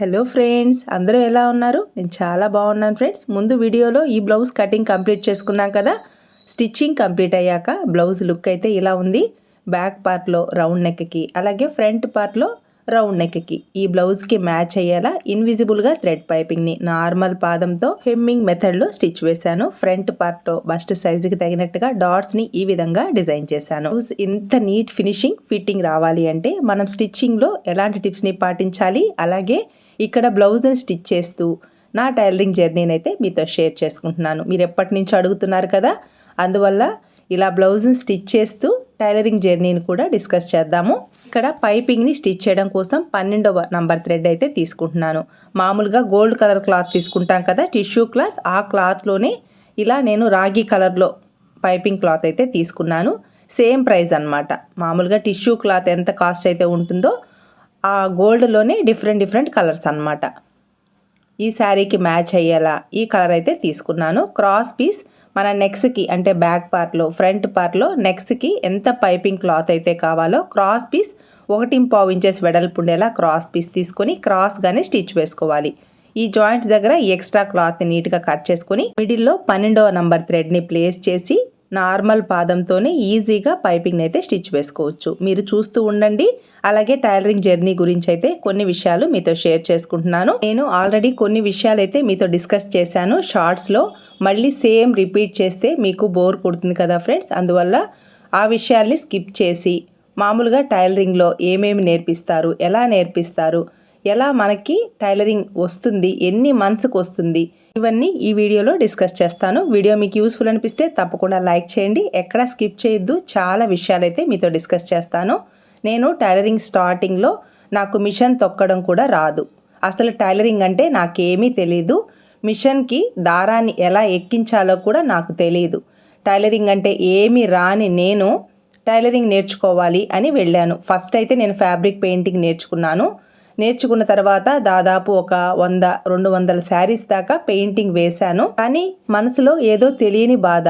Hello friends అందరూ ఎలా ఉన్నారు? నేను చాలా బాగున్నాను ఫ్రెండ్స్ ముందు వీడియోలో ఈ బ్లౌజ్ కటింగ్ కంప్లీట్ చేసుకున్నాం కదా? స్టిచ్చింగ్ కంప్లీట్ అయ్యాక బ్లౌజ్ లుక్ అయితే ఇలా ఉంది. బ్యాక్ పార్ట్లో రౌండ్ నెక్కి అలాగే ఫ్రంట్ పార్ట్లో రౌండ్ నెక్కి ఈ బ్లౌజ్కి మ్యాచ్ అయ్యేలా ఇన్విజిబుల్గా థ్రెడ్ పైపింగ్ని నార్మల్ పాదంతో హెమ్మింగ్ మెథడ్లో స్టిచ్ వేశాను. ఫ్రంట్ పార్ట్లో బస్ట్ సైజుకి తగినట్టుగా డాట్స్ని ఈ విధంగా డిజైన్ చేశాను. బ్లౌజ్ ఇంత నీట్ ఫినిషింగ్ ఫిట్టింగ్ రావాలి అంటే మనం స్టిచ్చింగ్లో ఎలాంటి టిప్స్ని పాటించాలి? అలాగే ఇక్కడ బ్లౌజులు స్టిచ్ చేస్తూ నా టైలరింగ్ జర్నీని అయితే మీతో షేర్ చేసుకుంటున్నాను. మీరు ఎప్పటి నుంచి అడుగుతున్నారు కదా? అందువల్ల ఇలా బ్లౌజ్ని స్టిచ్ చేస్తూ టైలరింగ్ జర్నీని కూడా డిస్కస్ చేద్దాము. ఇక్కడ పైపింగ్ని స్టిచ్ చేయడం కోసం పన్నెండవ నంబర్ థ్రెడ్ అయితే తీసుకుంటున్నాను. మామూలుగా గోల్డ్ కలర్ క్లాత్ తీసుకుంటాం కదా? Tissue cloth. ఆ క్లాత్లోనే ఇలా నేను రాగి కలర్లో పైపింగ్ క్లాత్ అయితే తీసుకున్నాను. సేమ్ ప్రైస్ అనమాట మామూలుగా టిష్యూ క్లాత్ ఎంత కాస్ట్ అయితే ఉంటుందో ఆ గోల్డ్లోనే డిఫరెంట్ డిఫరెంట్ కలర్స్ అనమాట ఈ శారీకి మ్యాచ్ అయ్యేలా ఈ కలర్ అయితే తీసుకున్నాను. క్రాస్ పీస్ మన నెక్స్ట్కి అంటే బ్యాక్ పార్ట్లో ఫ్రంట్ పార్ట్లో నెక్స్ట్కి ఎంత పైపింగ్ క్లాత్ అయితే కావాలో క్రాస్ పీస్ ఒకటి పావు ఇంచెస్ వెడల్పు ఉండేలా క్రాస్ పీస్ తీసుకొని క్రాస్గానే స్టిచ్ వేసుకోవాలి. ఈ జాయింట్స్ దగ్గర ఎక్స్ట్రా క్లాత్ని నీట్గా కట్ చేసుకొని మిడిల్లో పన్నెండవ నంబర్ థ్రెడ్ని ప్లేస్ చేసి నార్మల్ పాదంతోనే ఈజీగా పైపింగ్ అయితే స్టిచ్ వేసుకోవచ్చు. మీరు చూస్తూ ఉండండి. అలాగే టైలరింగ్ జర్నీ గురించి అయితే కొన్ని విషయాలు మీతో షేర్ చేసుకుంటున్నాను. నేను ఆల్రెడీ కొన్ని విషయాలు అయితే మీతో డిస్కస్ చేశాను. షార్ట్స్లో మళ్ళీ సేమ్ రిపీట్ చేస్తే మీకు బోర్ కొడుతుంది కదా ఫ్రెండ్స్. అందువల్ల ఆ విషయాల్ని స్కిప్ చేసి మామూలుగా టైలరింగ్లో ఏమేమి నేర్పిస్తారు ఎలా నేర్పిస్తారు ఎలా మనకి టైలరింగ్ వస్తుంది ఎన్ని మంత్స్కి వస్తుంది ఇవన్నీ ఈ వీడియోలో డిస్కస్ చేస్తాను. వీడియో మీకు యూస్ఫుల్ అనిపిస్తే తప్పకుండా లైక్ చేయండి. ఎక్కడ స్కిప్ చేయొద్దు. చాలా విషయాలైతే మీతో డిస్కస్ చేస్తాను. నేను టైలరింగ్ స్టార్టింగ్లో నాకు మిషన్ తొక్కడం కూడా రాదు. అసలు టైలరింగ్ అంటే నాకేమీ తెలీదు. మిషన్కి దారాన్ని ఎలా ఎక్కించాలో కూడా నాకు తెలియదు టైలరింగ్ అంటే ఏమీ రాని నేను టైలరింగ్ నేర్చుకోవాలి అని వెళ్ళాను. ఫస్ట్ అయితే నేను ఫ్యాబ్రిక్ పెయింటింగ్ నేర్చుకున్నాను. నేర్చుకున్న తర్వాత దాదాపు ఒక వంద రెండు వందల శారీస్ దాకా పెయింటింగ్ వేశాను. కానీ మనసులో ఏదో తెలియని బాధ.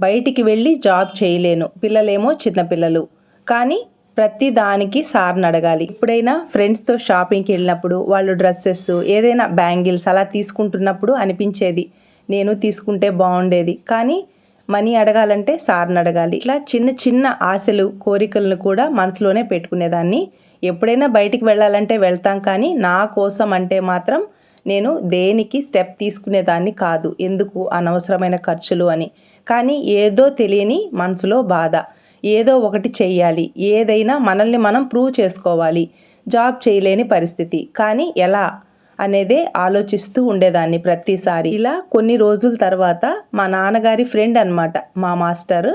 బయటికి వెళ్ళి జాబ్ చేయలేను. పిల్లలేమో చిన్నపిల్లలు కానీ ప్రతి దానికి సార్ని అడగాలి. ఇప్పుడైనా ఫ్రెండ్స్తో షాపింగ్కి వెళ్ళినప్పుడు వాళ్ళు డ్రెస్సెస్ ఏదైనా బ్యాంగిల్స్ అలా తీసుకుంటున్నప్పుడు అనిపించేది. నేను తీసుకుంటే బాగుండేది. కానీ మనీ అడగాలంటే సార్ని అడగాలి. ఇట్లా చిన్న చిన్న ఆశలు కోరికలను కూడా మనసులోనే పెట్టుకునేదాన్ని. ఎప్పుడైనా బయటికి వెళ్ళాలంటే వెళ్తాం కానీ నా కోసం అంటే మాత్రం నేను దేనికి స్టెప్ తీసుకునేదాన్ని కాదు. ఎందుకు? అనవసరమైన ఖర్చులు అని. కానీ ఏదో తెలియని మనసులో బాధ. ఏదో ఒకటి చెయ్యాలి. ఏదైనా మనల్ని మనం ప్రూవ్ చేసుకోవాలి. జాబ్ చేయలేని పరిస్థితి. కానీ ఎలా? అనేదే ఆలోచిస్తూ ఉండేదాన్ని ప్రతిసారి. ఇలా కొన్ని రోజుల తర్వాత మా నాన్నగారి ఫ్రెండ్ అనమాట మా మాస్టర్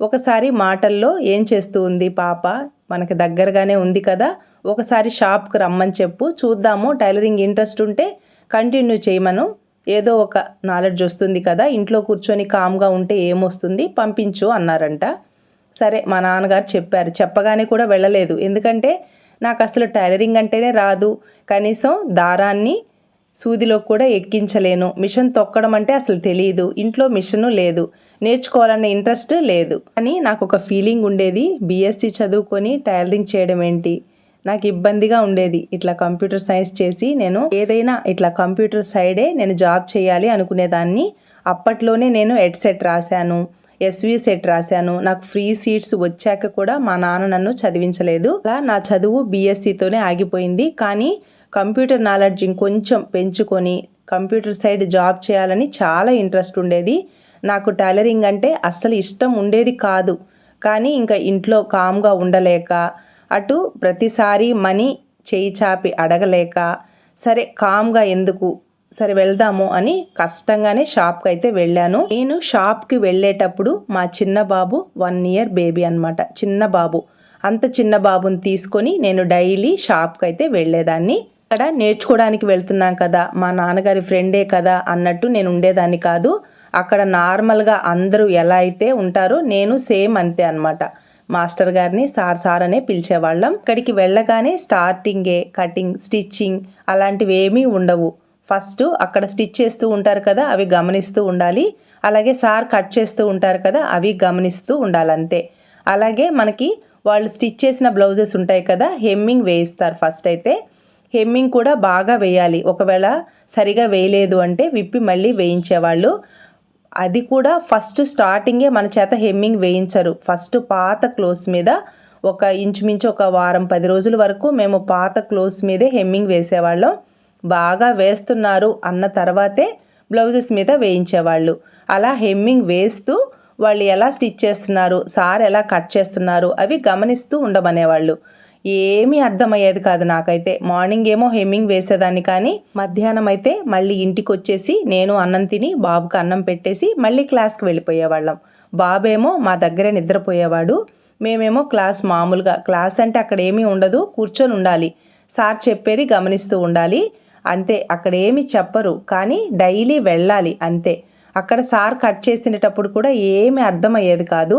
ఒకసారి మాటల్లో ఏం చేస్తూ ఉంది పాప మనకి దగ్గరగానే ఉంది కదా ఒకసారి షాప్కి రమ్మని చెప్పు చూద్దాము టైలరింగ్ ఇంట్రెస్ట్ ఉంటే కంటిన్యూ చేయమను. ఏదో ఒక నాలెడ్జ్ వస్తుంది కదా ఇంట్లో కూర్చొని కామ్గా ఉంటే ఏమొస్తుంది పంపించు అన్నారంట. సరే మా నాన్నగారు చెప్పారు. చెప్పగానే కూడా వెళ్ళలేదు. ఎందుకంటే నాకు అసలు టైలరింగ్ అంటేనే రాదు. కనీసం దారాన్ని సూదిలో కూడా ఎక్కించలేను. మిషన్ తొక్కడం అంటే అసలు తెలియదు ఇంట్లో మిషను లేదు. నేర్చుకోవాలన్న ఇంట్రెస్ట్ లేదు. అని నాకు ఒక ఫీలింగ్ ఉండేది బీఎస్సీ చదువుకొని టైలరింగ్ చేయడం ఏంటి? నాకు ఇబ్బందిగా ఉండేది. ఇట్లా కంప్యూటర్ సైన్స్ చేసి నేను ఏదైనా ఇట్లా కంప్యూటర్ సైడే నేను జాబ్ చేయాలి అనుకునేదాన్ని. అప్పట్లోనే నేను హెడ్సెట్ రాశాను. ఎస్వి సెట్ రాశాను. నాకు ఫ్రీ సీట్స్ వచ్చాక కూడా మా నాన్న నన్ను చదివించలేదు. అలా నా చదువు బీఎస్సీతోనే ఆగిపోయింది. కానీ కంప్యూటర్ నాలెడ్జ్ ఇంకొంచెం పెంచుకొని కంప్యూటర్ సైడ్ జాబ్ చేయాలని చాలా ఇంట్రెస్ట్ ఉండేది. నాకు టైలరింగ్ అంటే అస్సలు ఇష్టం ఉండేది కాదు. కానీ ఇంకా ఇంట్లో కామ్గా ఉండలేక అటు ప్రతిసారి మనీ చేయి చాపి అడగలేక సరే కామ్గా ఎందుకు? సరే వెళ్దాము అని కష్టంగానే షాప్కి అయితే వెళ్ళాను. నేను షాప్కి వెళ్ళేటప్పుడు మా చిన్న బాబు వన్ ఇయర్ బేబీ అనమాట చిన్న బాబు. అంత చిన్న బాబుని తీసుకొని నేను డైలీ షాప్కి అయితే వెళ్ళేదాన్ని. అక్కడ నేర్చుకోవడానికి వెళ్తున్నాం కదా మా నాన్నగారి ఫ్రెండే కదా అన్నట్టు నేను ఉండేదాన్ని కాదు. అక్కడ నార్మల్గా అందరూ ఎలా అయితే ఉంటారో నేను సేమ్ అంతే అనమాట మాస్టర్ గారిని సార్ సార్ అనే పిలిచేవాళ్ళం. ఇక్కడికి వెళ్ళగానే స్టార్టింగే కటింగ్ స్టిచ్చింగ్ అలాంటివి ఏమీ ఉండవు. ఫస్ట్ అక్కడ స్టిచ్ చేస్తూ ఉంటారు కదా అవి గమనిస్తూ ఉండాలి. అలాగే సార్ కట్ చేస్తూ ఉంటారు కదా అవి గమనిస్తూ ఉండాలి అంతే అలాగే మనకి వాళ్ళు స్టిచ్ చేసిన బ్లౌజెస్ ఉంటాయి కదా హెమ్మింగ్ వేయిస్తారు ఫస్ట్ అయితే. హెమ్మింగ్ కూడా బాగా వేయాలి. ఒకవేళ సరిగా వేయలేదు అంటే విప్పి మళ్ళీ వేయించేవాళ్ళు. అది కూడా ఫస్ట్ స్టార్టింగే మన చేత హెమ్మింగ్ వేయించరు. ఫస్ట్ పాత క్లోత్స్ మీద ఒక ఇంచుమించు ఒక వారం పది రోజుల వరకు మేము పాత క్లోత్స్ మీదే హెమ్మింగ్ వేసేవాళ్ళం. బాగా వేస్తున్నారు అన్న తర్వాతే బ్లౌజెస్ మీద వేయించేవాళ్ళు. అలా హెమ్మింగ్ వేస్తూ వాళ్ళు ఎలా స్టిచ్ చేస్తున్నారు సార్ ఎలా కట్ చేస్తున్నారు అవి గమనిస్తూ ఉండమనేవాళ్ళు. ఏమీ అర్థమయ్యేది కాదు నాకైతే. మార్నింగ్ ఏమో హెమ్మింగ్ వేసేదాన్ని కానీ మధ్యాహ్నం అయితే మళ్ళీ ఇంటికి వచ్చేసి నేను అన్నం తిని బాబుకి అన్నం పెట్టేసి మళ్ళీ క్లాస్కి వెళ్ళిపోయేవాళ్ళం. బాబేమో మా దగ్గరే నిద్రపోయేవాడు. మేమేమో క్లాస్ మామూలుగా క్లాస్ అంటే అక్కడ ఏమీ ఉండదు కూర్చొని ఉండాలి సార్ చెప్పేది గమనిస్తూ ఉండాలి. అంతే అక్కడ ఏమి చెప్పరు. కానీ డైలీ వెళ్ళాలి అంతే. అక్కడ సార్ కట్ చేసినప్పుడు కూడా ఏమి అర్థమయ్యేది కాదు.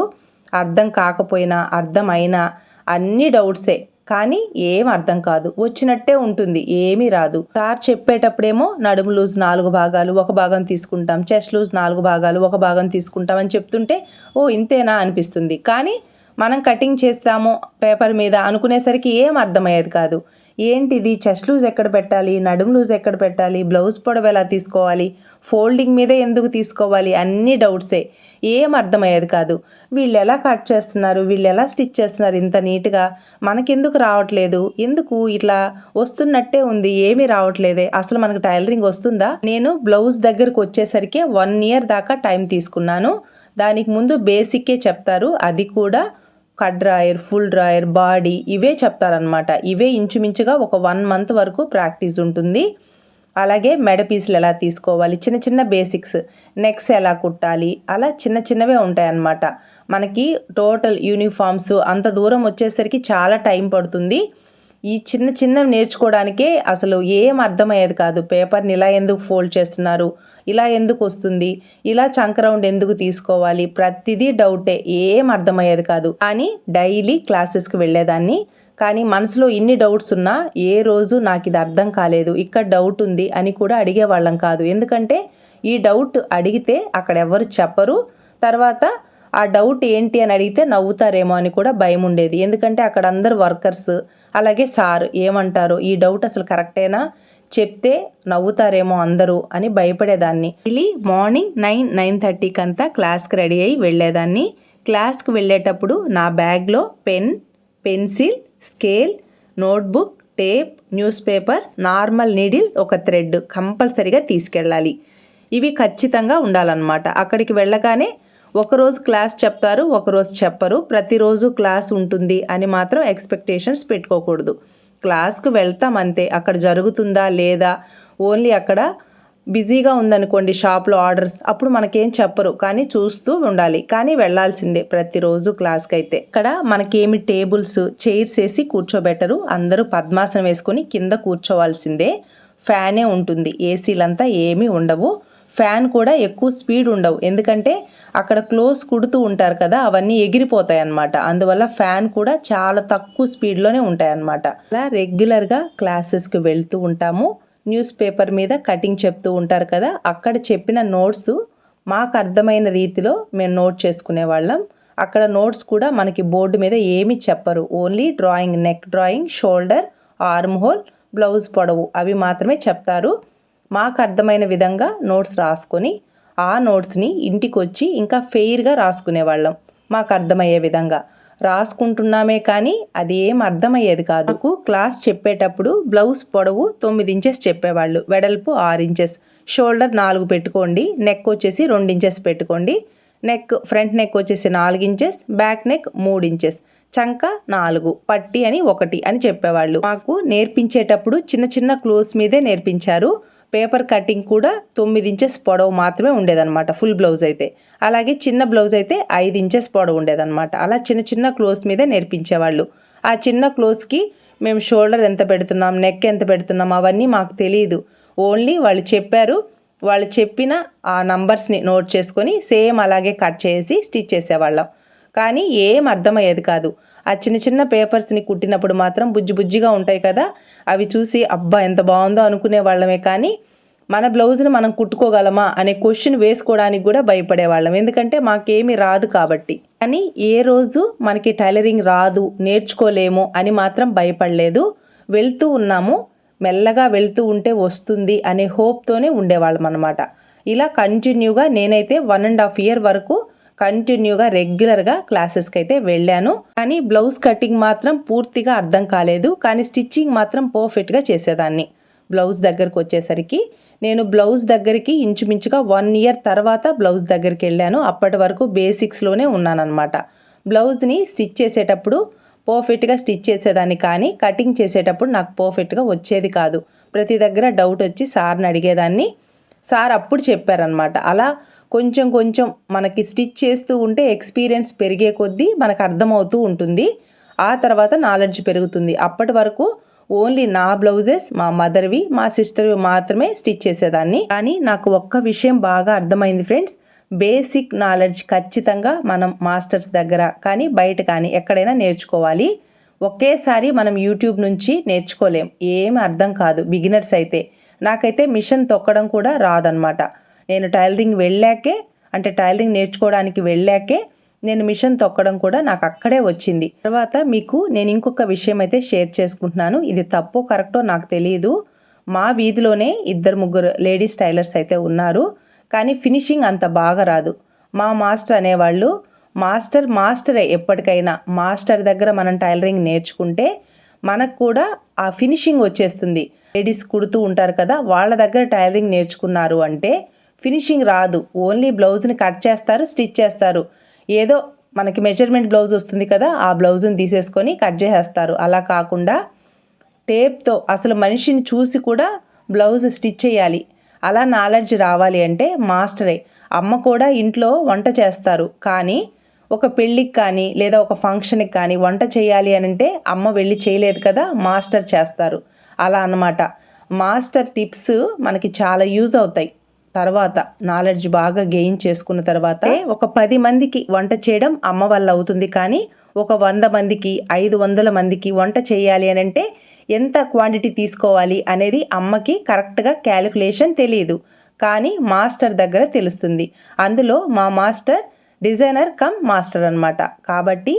అర్థం కాకపోయినా అర్థమైనా అన్ని డౌట్సే. కానీ ఏం అర్థం కాదు. వచ్చినట్టే ఉంటుంది ఏమీ రాదు. సార్ చెప్పేటప్పుడేమో నడుము లూజ్ నాలుగు భాగాలు ఒక భాగం తీసుకుంటాం చెస్ట్ లూజ్ నాలుగు భాగాలు ఒక భాగం తీసుకుంటాం అని చెప్తుంటే ఓ ఇంతేనా అనిపిస్తుంది. కానీ మనం కటింగ్ చేస్తాము పేపర్ మీద అనుకునేసరికి ఏం అర్థమయ్యేది కాదు. ఏంటిది? చెస్ట్ లూజ్ ఎక్కడ పెట్టాలి? నడుము లూజ్ ఎక్కడ పెట్టాలి? బ్లౌజ్ పొడవు ఎలా తీసుకోవాలి? ఫోల్డింగ్ మీదే ఎందుకు తీసుకోవాలి? అన్ని డౌట్సే. ఏం అర్థమయ్యేది కాదు. వీళ్ళు ఎలా కట్ చేస్తున్నారు? వీళ్ళు ఎలా స్టిచ్ చేస్తున్నారు? ఇంత నీట్గా మనకెందుకు రావట్లేదు? ఎందుకు ఇట్లా వస్తున్నట్టే ఉంది? ఏమీ రావట్లేదే. అసలు మనకు టైలరింగ్ వస్తుందా? నేను బ్లౌజ్ దగ్గరకు వచ్చేసరికి వన్ ఇయర్ దాకా టైం తీసుకున్నాను. దానికి ముందు బేసిక్కే చెప్తారు. అది కూడా cut drawer full drawer body ఇవే చెప్తారనమాట ఇవే ఇంచుమించుగా ఒక వన్ మంత్ వరకు ప్రాక్టీస్ ఉంటుంది. అలాగే మెడ పీసులు ఎలా తీసుకోవాలి చిన్న చిన్న బేసిక్స్ నెక్స్ ఎలా కుట్టాలి అలా చిన్న చిన్నవే ఉంటాయన్నమాట. మనకి టోటల్ యూనిఫామ్స్ అంత దూరం వచ్చేసరికి చాలా టైం పడుతుంది. ఈ చిన్న చిన్నవి నేర్చుకోవడానికే అసలు ఏం అర్థమయ్యేది కాదు. పేపర్ని ఇలా ఎందుకు ఫోల్డ్ చేస్తున్నారు? ఇలా ఎందుకు వస్తుంది? ఇలా చంక రౌండ్ ఎందుకు తీసుకోవాలి? ప్రతిదీ డౌటే ఏం. అర్థమయ్యేది కాదు. కానీ డైలీ క్లాసెస్కి వెళ్ళేదాన్ని. కానీ మనసులో ఇన్ని డౌట్స్ ఉన్నా ఏ రోజు నాకు ఇది అర్థం కాలేదు. ఇక్కడ డౌట్ ఉంది అని కూడా అడిగేవాళ్ళం కాదు. ఎందుకంటే ఈ డౌట్ అడిగితే అక్కడ ఎవరు చెప్పరు. తర్వాత ఆ డౌట్ ఏంటి అని అడిగితే నవ్వుతారేమో అని కూడా భయం ఉండేది. ఎందుకంటే అక్కడ అందరు వర్కర్స్ అలాగే సార్ ఏమంటారు ఈ డౌట్ అసలు కరెక్టేనా చెప్తే నవ్వుతారేమో అందరూ అని భయపడేదాన్ని. డైలీ మార్నింగ్ నైన్ నైన్ థర్టీకి అంతా క్లాస్కి రెడీ అయ్యి వెళ్ళేదాన్ని. క్లాస్కి వెళ్ళేటప్పుడు నా బ్యాగ్లో pen pencil scale notebook tape news papers normal needle ఒక థ్రెడ్ కంపల్సరీగా తీసుకెళ్ళాలి. ఇవి ఖచ్చితంగా ఉండాలన్నమాట. అక్కడికి వెళ్ళగానే ఒకరోజు క్లాస్ చెప్తారు ఒకరోజు చెప్పరు. ప్రతిరోజు క్లాస్ ఉంటుంది అని మాత్రం ఎక్స్పెక్టేషన్స్ పెట్టుకోకూడదు. క్లాస్కి వెళ్తాం అంతే. అక్కడ జరుగుతుందా లేదా? ఓన్లీ అక్కడ బిజీగా ఉందనుకోండి షాప్లో ఆర్డర్స్. అప్పుడు మనకేం చెప్పరు. కానీ చూస్తూ ఉండాలి. కానీ వెళ్ళాల్సిందే ప్రతిరోజు క్లాస్కి అయితే ఇక్కడ మనకేమి టేబుల్స్ చైర్స్ వేసి కూర్చోబెట్టరు. అందరూ పద్మాసనం వేసుకొని కింద కూర్చోవాల్సిందే. ఫ్యానే ఉంటుంది. ఏసీలంతా ఏమీ ఉండవు. ఫ్యాన్ కూడా ఎక్కువ స్పీడ్ ఉండవు. ఎందుకంటే అక్కడ క్లోజ్ కుడుతూ ఉంటారు కదా అవన్నీ ఎగిరిపోతాయి అన్నమాట. అందువల్ల ఫ్యాన్ కూడా చాలా తక్కువ స్పీడ్లోనే ఉంటాయి అన్నమాట అలా రెగ్యులర్గా క్లాసెస్కి వెళ్తూ ఉంటాము. న్యూస్ పేపర్ మీద కటింగ్ చెప్తూ ఉంటారు కదా అక్కడ చెప్పిన నోట్స్ మాకు అర్థమైన రీతిలో మేము నోట్ చేసుకునే వాళ్ళం. అక్కడ నోట్స్ కూడా మనకి బోర్డు మీద ఏమి చెప్పరు. Only drawing neck drawing shoulder arm hole blouse పొడవు అవి మాత్రమే చెప్తారు. మాకు అర్థమైన విధంగా నోట్స్ రాసుకొని ఆ నోట్స్ని ఇంటికి వచ్చి ఇంకా ఫెయిర్గా రాసుకునేవాళ్ళం. మాకు అర్థమయ్యే విధంగా. రాసుకుంటున్నామే కానీ అది ఏం అర్థమయ్యేది కాదు. క్లాస్ చెప్పేటప్పుడు బ్లౌజ్ పొడవు తొమ్మిది ఇంచెస్ చెప్పేవాళ్ళు. వెడల్పు ఆరు ఇంచెస్. షోల్డర్ నాలుగు పెట్టుకోండి. నెక్ వచ్చేసి రెండు ఇంచెస్ పెట్టుకోండి. నెక్ ఫ్రంట్ నెక్ వచ్చేసి నాలుగు ఇంచెస్. బ్యాక్ నెక్ మూడు ఇంచెస్. చంక నాలుగు. పట్టి అని ఒకటి అని చెప్పేవాళ్ళు. మాకు నేర్పించేటప్పుడు చిన్న చిన్న క్లోత్స్ మీదే నేర్పించారు. పేపర్ కటింగ్ కూడా తొమ్మిది ఇంచెస్ పొడవు మాత్రమే ఉండేదన్నమాట ఫుల్ బ్లౌజ్ అయితే. అలాగే చిన్న బ్లౌజ్ అయితే ఐదు ఇంచెస్ పొడవు ఉండేదన్నమాట. అలా చిన్న చిన్న క్లోజ్ మీదే నేర్పించేవాళ్ళు. ఆ చిన్న క్లోజ్కి మేము షోల్డర్ ఎంత పెడుతున్నాం నెక్ ఎంత పెడుతున్నాం అవన్నీ మాకు తెలియదు ఓన్లీ వాళ్ళు చెప్పారు వాళ్ళు చెప్పిన ఆ నంబర్స్ని నోట్ చేసుకొని సేమ్ అలాగే కట్ చేసి స్టిచ్ చేసేవాళ్ళం. కానీ ఏం అర్థమయ్యేది కాదు. ఆ చిన్న చిన్న పేపర్స్ని కుట్టినప్పుడు మాత్రం బుజ్జి బుజ్జిగా ఉంటాయి కదా. అవి చూసి అబ్బా ఎంత బాగుందో అనుకునే వాళ్ళమే కానీ మన బ్లౌజ్ని మనం కుట్టుకోగలమా? అనే క్వశ్చన్ వేసుకోవడానికి కూడా భయపడేవాళ్ళం ఎందుకంటే మాకేమీ రాదు కాబట్టి. కానీ ఏ రోజు మనకి టైలరింగ్ రాదు నేర్చుకోలేము అని మాత్రం భయపడలేదు. వెళ్తూ ఉన్నాము. మెల్లగా వెళ్తూ ఉంటే వస్తుంది అనే హోప్తోనే ఉండేవాళ్ళం అనమాట ఇలా కంటిన్యూగా నేనైతే వన్ అండ్ హాఫ్ ఇయర్ వరకు కంటిన్యూగా రెగ్యులర్గా క్లాసెస్కి అయితే వెళ్ళాను. కానీ బ్లౌజ్ కటింగ్ మాత్రం పూర్తిగా అర్థం కాలేదు. కానీ స్టిచ్చింగ్ మాత్రం పర్ఫెక్ట్గా చేసేదాన్ని. బ్లౌజ్ దగ్గరకు వచ్చేసరికి నేను బ్లౌజ్ దగ్గరికి ఇంచుమించుగా వన్ ఇయర్ తర్వాత బ్లౌజ్ దగ్గరికి వెళ్ళాను. అప్పటి వరకు బేసిక్స్లోనే ఉన్నానన్నమాట. బ్లౌజ్ని స్టిచ్ చేసేటప్పుడు పర్ఫెక్ట్గా స్టిచ్ చేసేదాన్ని. కానీ కటింగ్ చేసేటప్పుడు నాకు పర్ఫెక్ట్గా వచ్చేది కాదు. ప్రతి దగ్గర డౌట్ వచ్చి సార్ని అడిగేదాన్ని. సార్ అప్పుడు చెప్పారనమాట అలా కొంచెం కొంచెం మనకి స్టిచ్ చేస్తూ ఉంటే ఎక్స్పీరియన్స్ పెరిగే కొద్దీ మనకు అర్థమవుతూ ఉంటుంది. ఆ తర్వాత నాలెడ్జ్ పెరుగుతుంది. అప్పటి వరకు ఓన్లీ నా బ్లౌజెస్ మా మదర్వి మా సిస్టర్వి మాత్రమే స్టిచ్ చేసేదాన్ని. కానీ నాకు ఒక్క విషయం బాగా అర్థమైంది ఫ్రెండ్స్. బేసిక్ నాలెడ్జ్ ఖచ్చితంగా మనం మాస్టర్స్ దగ్గర కానీ బయట కానీ ఎక్కడైనా నేర్చుకోవాలి. ఒకేసారి మనం యూట్యూబ్ నుంచి నేర్చుకోలేం. ఏమి అర్థం కాదు. బిగినర్స్ అయితే. నాకైతే మిషన్ తొక్కడం కూడా రాదనమాట నేను టైలరింగ్ వెళ్ళాకే అంటే టైలరింగ్ నేర్చుకోవడానికి వెళ్ళాకే నేను మిషన్ తొక్కడం కూడా నాకు అక్కడే వచ్చింది. తర్వాత మీకు నేను ఇంకొక విషయం అయితే షేర్ చేసుకుంటున్నాను. ఇది తప్పో కరెక్టో నాకు తెలియదు మా వీధిలోనే ఇద్దరు ముగ్గురు లేడీస్ టైలర్స్ అయితే ఉన్నారు. కానీ ఫినిషింగ్ అంత బాగా రాదు. మా మాస్టర్ అనేవాళ్ళు మాస్టర్ మాస్టరే ఎప్పటికైనా. మాస్టర్ దగ్గర మనం టైలరింగ్ నేర్చుకుంటే మనకు కూడా ఆ ఫినిషింగ్ వచ్చేస్తుంది. లేడీస్ కుడుతూ ఉంటారు కదా వాళ్ళ దగ్గర టైలరింగ్ నేర్చుకున్నారు అంటే ఫినిషింగ్ రాదు. ఓన్లీ బ్లౌజ్ని కట్ చేస్తారు స్టిచ్ చేస్తారు. ఏదో మనకి మెజర్మెంట్ బ్లౌజ్ వస్తుంది కదా ఆ బ్లౌజ్ని తీసేసుకొని కట్ చేసేస్తారు. అలా కాకుండా టేప్తో అసలు మనిషిని చూసి కూడా బ్లౌజ్ స్టిచ్ చేయాలి. అలా నాలెడ్జ్ రావాలి అంటే మాస్టరే. అమ్మ కూడా ఇంట్లో వంట చేస్తారు. కానీ ఒక పెళ్ళికి కానీ లేదా ఒక ఫంక్షన్కి కానీ వంట చేయాలి అని అంటే అమ్మ వెళ్ళి చేయలేదు కదా మాస్టర్ చేస్తారు. అలా అన్నమాట. మాస్టర్ టిప్స్ మనకి చాలా యూజ్ అవుతాయి. తర్వాత నాలెడ్జ్ బాగా గెయిన్ చేసుకున్న తర్వాత ఒక పది మందికి వంట చేయడం అమ్మ వల్ల అవుతుంది కానీ ఒక వంద మందికి ఐదు వందల మందికి వంట చేయాలి అని అంటే ఎంత క్వాంటిటీ తీసుకోవాలి అనేది అమ్మకి కరెక్ట్గా క్యాలిక్యులేషన్ తెలియదు కానీ మాస్టర్ దగ్గర తెలుస్తుంది. అందులో మా మాస్టర్ డిజైనర్ కమ్ మాస్టర్ అనమాట కాబట్టి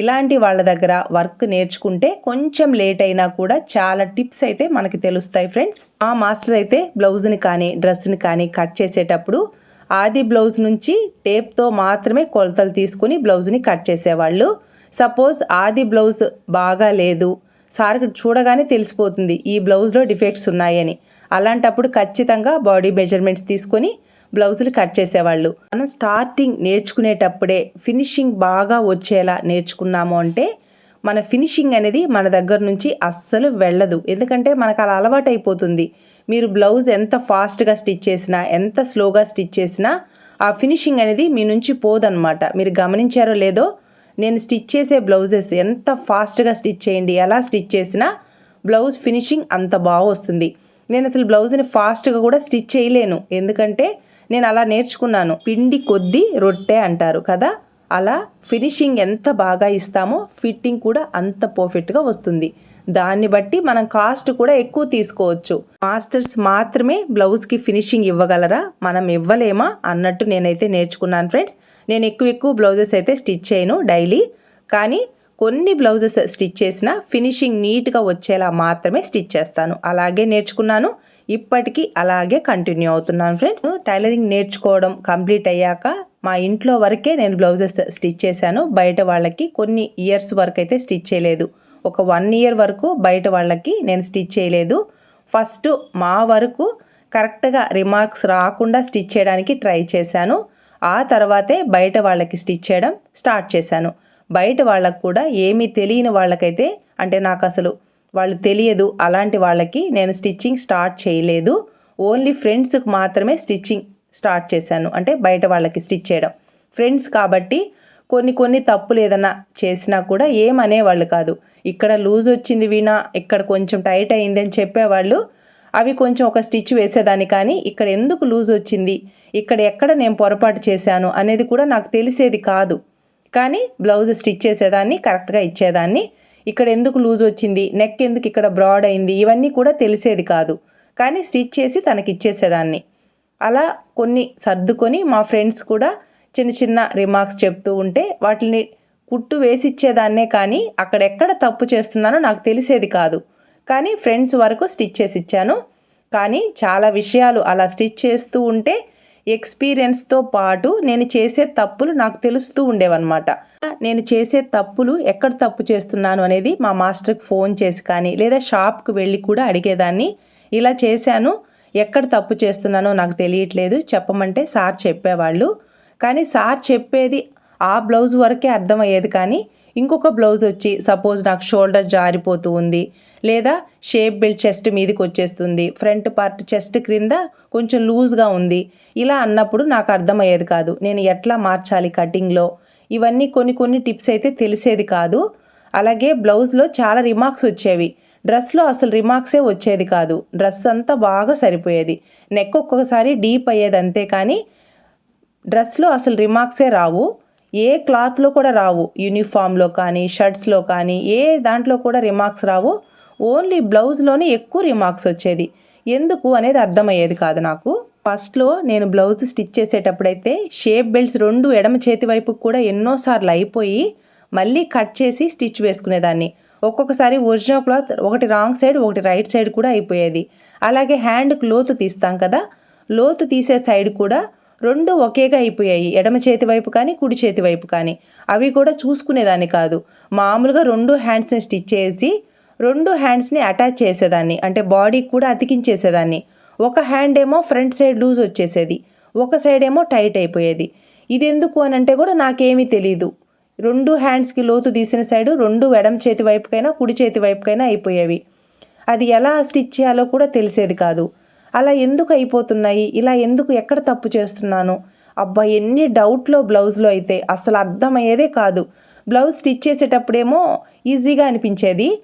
ఇలాంటి వాళ్ళ దగ్గర వర్క్ నేర్చుకుంటే కొంచెం లేట్ అయినా కూడా చాలా టిప్స్ అయితే మనకి తెలుస్తాయి ఫ్రెండ్స్. ఆ మాస్టర్ అయితే బ్లౌజ్ని కానీ డ్రెస్ని కానీ కట్ చేసేటప్పుడు ఆది బ్లౌజ్ నుంచి టేప్తో మాత్రమే కొలతలు తీసుకుని బ్లౌజ్ని కట్ చేసేవాళ్ళు. సపోజ్ ఆది బ్లౌజ్ బాగా లేదు సార్కి చూడగానే తెలిసిపోతుంది ఈ బ్లౌజ్లో డిఫెక్ట్స్ ఉన్నాయని. అలాంటప్పుడు ఖచ్చితంగా బాడీ మెజర్మెంట్స్ తీసుకొని బ్లౌజులు కట్ చేసేవాళ్ళు. మనం స్టార్టింగ్ నేర్చుకునేటప్పుడే ఫినిషింగ్ బాగా వచ్చేలా నేర్చుకున్నాము అంటే మన ఫినిషింగ్ అనేది మన దగ్గర నుంచి అస్సలు వెళ్ళదు. ఎందుకంటే మనకు అలా అలవాటు అయిపోతుంది. మీరు బ్లౌజ్ ఎంత ఫాస్ట్గా స్టిచ్ చేసినా ఎంత స్లోగా స్టిచ్ చేసినా ఆ ఫినిషింగ్ అనేది మీ నుంచి పోదనమాట మీరు గమనించారో లేదో నేను స్టిచ్ చేసే బ్లౌజెస్ ఎంత ఫాస్ట్గా స్టిచ్ చేయండి ఎలా స్టిచ్ చేసినా బ్లౌజ్ ఫినిషింగ్ అంత బాగా వస్తుంది. నేను అసలు బ్లౌజ్ని ఫాస్ట్గా కూడా స్టిచ్ చేయలేను. ఎందుకంటే నేను అలా నేర్చుకున్నాను. పిండి కొద్ది రొట్టె అంటారు కదా? అలా ఫినిషింగ్ ఎంత బాగా ఇస్తామో ఫిట్టింగ్ కూడా అంత పర్ఫెక్ట్గా వస్తుంది. దాన్ని బట్టి మనం కాస్ట్ కూడా ఎక్కువ తీసుకోవచ్చు. మాస్టర్స్ మాత్రమే బ్లౌజ్కి ఫినిషింగ్ ఇవ్వగలరా? మనం ఇవ్వలేమా? అన్నట్టు నేనైతే నేర్చుకున్నాను ఫ్రెండ్స్. నేను ఎక్కువ ఎక్కువ బ్లౌజెస్ అయితే స్టిచ్ చేయను డైలీ. కానీ కొన్ని బ్లౌజెస్ స్టిచ్ చేసిన ఫినిషింగ్ నీట్గా వచ్చేలా మాత్రమే స్టిచ్ చేస్తాను. అలాగే నేర్చుకున్నాను. ఇప్పటికీ అలాగే కంటిన్యూ అవుతున్నాను ఫ్రెండ్స్ టైలరింగ్ నేర్చుకోవడం కంప్లీట్ అయ్యాక మా ఇంట్లో వరకే నేను బ్లౌజెస్ స్టిచ్ చేశాను. బయట వాళ్ళకి కొన్ని ఇయర్స్ వరకు అయితే స్టిచ్ చేయలేదు. ఒక వన్ ఇయర్ వరకు బయట వాళ్ళకి నేను స్టిచ్ చేయలేదు. ఫస్ట్ మా వరకు కరెక్ట్గా రిమార్క్స్ రాకుండా స్టిచ్ చేయడానికి ట్రై చేశాను. ఆ తర్వాతే బయట వాళ్ళకి స్టిచ్ చేయడం స్టార్ట్ చేశాను. బయట వాళ్ళకు కూడా ఏమీ తెలియని వాళ్ళకైతే అంటే నాకు అసలు వాళ్ళు తెలియదు. అలాంటి వాళ్ళకి నేను స్టిచ్చింగ్ స్టార్ట్ చేయలేదు. ఓన్లీ ఫ్రెండ్స్కి మాత్రమే స్టిచ్చింగ్ స్టార్ట్ చేశాను. అంటే బయట వాళ్ళకి స్టిచ్ చేయడం. ఫ్రెండ్స్ కాబట్టి కొన్ని కొన్ని తప్పులు ఏదైనా చేసినా కూడా ఏమనేవాళ్ళు కాదు. ఇక్కడ లూజ్ వచ్చింది వీణా ఇక్కడ కొంచెం టైట్ అయింది అని చెప్పేవాళ్ళు. అవి కొంచెం ఒక స్టిచ్ వేసేదాన్ని కానీ ఇక్కడ ఎందుకు లూజ్ వచ్చింది? ఇక్కడ ఎక్కడ నేను పొరపాటు చేశాను? అనేది కూడా నాకు తెలిసేది కాదు. కానీ బ్లౌజ్ స్టిచ్ చేసేదాన్ని కరెక్ట్గా ఇచ్చేదాన్ని. ఇక్కడ ఎందుకు లూజ్ వచ్చింది నెక్ ఎందుకు ఇక్కడ బ్రాడ్ అయింది ఇవన్నీ కూడా తెలిసేది కాదు. కానీ స్టిచ్ చేసి తనకి ఇచ్చేసేదాన్ని. అలా కొన్ని సర్దుకొని మా ఫ్రెండ్స్ కూడా చిన్న చిన్న రిమార్క్స్ చెప్తూ ఉంటే వాటిని కుట్టు వేసి ఇచ్చేదాన్నే కానీ అక్కడెక్కడ తప్పు చేస్తున్నానో నాకు తెలిసేది కాదు. కానీ ఫ్రెండ్స్ వరకు స్టిచ్ చేసి ఇచ్చాను. కానీ చాలా విషయాలు అలా స్టిచ్ చేస్తూ ఉంటే ఎక్స్పీరియన్స్తో పాటు నేను చేసే తప్పులు నాకు తెలుస్తూ ఉండేవన్నమాట. నేను చేసే తప్పులు ఎక్కడ తప్పు చేస్తున్నాను అనేది మా మాస్టర్కి ఫోన్ చేసి కానీ లేదా షాప్కి వెళ్ళి కూడా అడిగేదాన్ని. ఇలా చేశాను. ఎక్కడ తప్పు చేస్తున్నానో నాకు తెలియట్లేదు. చెప్పమంటే సార్ చెప్పేవాళ్ళు. కానీ సార్ చెప్పేది ఆ బ్లౌజ్ వరకే అర్థమయ్యేది కానీ ఇంకొక బ్లౌజ్ వచ్చి సపోజ్ నాకు షోల్డర్ జారిపోతూ ఉంది. లేదా షేప్ బిల్డ్ చెస్ట్ మీదకి వచ్చేస్తుంది. ఫ్రంట్ పార్ట్ చెస్ట్ క్రింద కొంచెం లూజ్గా ఉంది. ఇలా అన్నప్పుడు నాకు అర్థమయ్యేది కాదు. నేను ఎట్లా మార్చాలి కటింగ్లో? ఇవన్నీ కొన్ని కొన్ని టిప్స్ అయితే తెలిసేది కాదు. అలాగే బ్లౌజ్లో చాలా రిమార్క్స్ వచ్చేవి. డ్రెస్లో అసలు రిమార్క్సే వచ్చేది కాదు. డ్రెస్ అంతా బాగా సరిపోయేది. నెక్ ఒక్కొక్కసారి డీప్ అయ్యేది అంతే కానీ డ్రెస్లో అసలు రిమార్క్సే రావు. ఏ క్లాత్లో కూడా రావు. యూనిఫామ్లో కానీ షర్ట్స్లో కానీ ఏ దాంట్లో కూడా రిమార్క్స్ రావు. ఓన్లీ బ్లౌజ్లోనే ఎక్కువ రిమార్క్స్ వచ్చేది. ఎందుకు అనేది అర్థమయ్యేది కాదు నాకు. ఫస్ట్లో నేను బ్లౌజ్ స్టిచ్ చేసేటప్పుడైతే షేప్ బెల్ట్స్ రెండు ఎడమ చేతి వైపుకు కూడా ఎన్నోసార్లు అయిపోయి మళ్ళీ కట్ చేసి స్టిచ్ వేసుకునేదాన్ని. ఒక్కొక్కసారి ఒరిజినల్ క్లాత్ ఒకటి రాంగ్ సైడ్ ఒకటి రైట్ సైడ్ కూడా అయిపోయేది. అలాగే హ్యాండ్కి లోతు తీస్తాం కదా లోతు తీసే సైడ్ కూడా రెండు ఒకేగా అయిపోయాయి. ఎడమ చేతి వైపు కానీ కుడి చేతి వైపు కానీ. అవి కూడా చూసుకునేదాన్ని కాదు. మామూలుగా రెండు హ్యాండ్స్ని స్టిచ్ చేసి రెండు హ్యాండ్స్ని అటాచ్ చేసేదాన్ని. అంటే బాడీకి కూడా అతికించేసేదాన్ని. ఒక హ్యాండ్ ఏమో ఫ్రంట్ సైడ్ లూజ్ వచ్చేసేది. ఒక సైడ్ ఏమో టైట్ అయిపోయేది. ఇది ఎందుకు అని అంటే కూడా నాకేమీ తెలియదు రెండు హ్యాండ్స్కి లోతు తీసిన సైడు రెండు ఎడమ చేతి వైపుకైనా కుడి చేతి వైపుకైనా అయిపోయేవి. అది ఎలా స్టిచ్ చేయాలో కూడా తెలిసేది కాదు. అలా ఎందుకు అయిపోతున్నాయి? ఇలా ఎందుకు ఎక్కడ తప్పు చేస్తున్నాను? అబ్బా ఎన్ని డౌట్లో బ్లౌజ్లో అయితే. అసలు అర్థమయ్యేదే కాదు. బ్లౌజ్ స్టిచ్ చేసేటప్పుడేమో ఈజీగా అనిపించేది.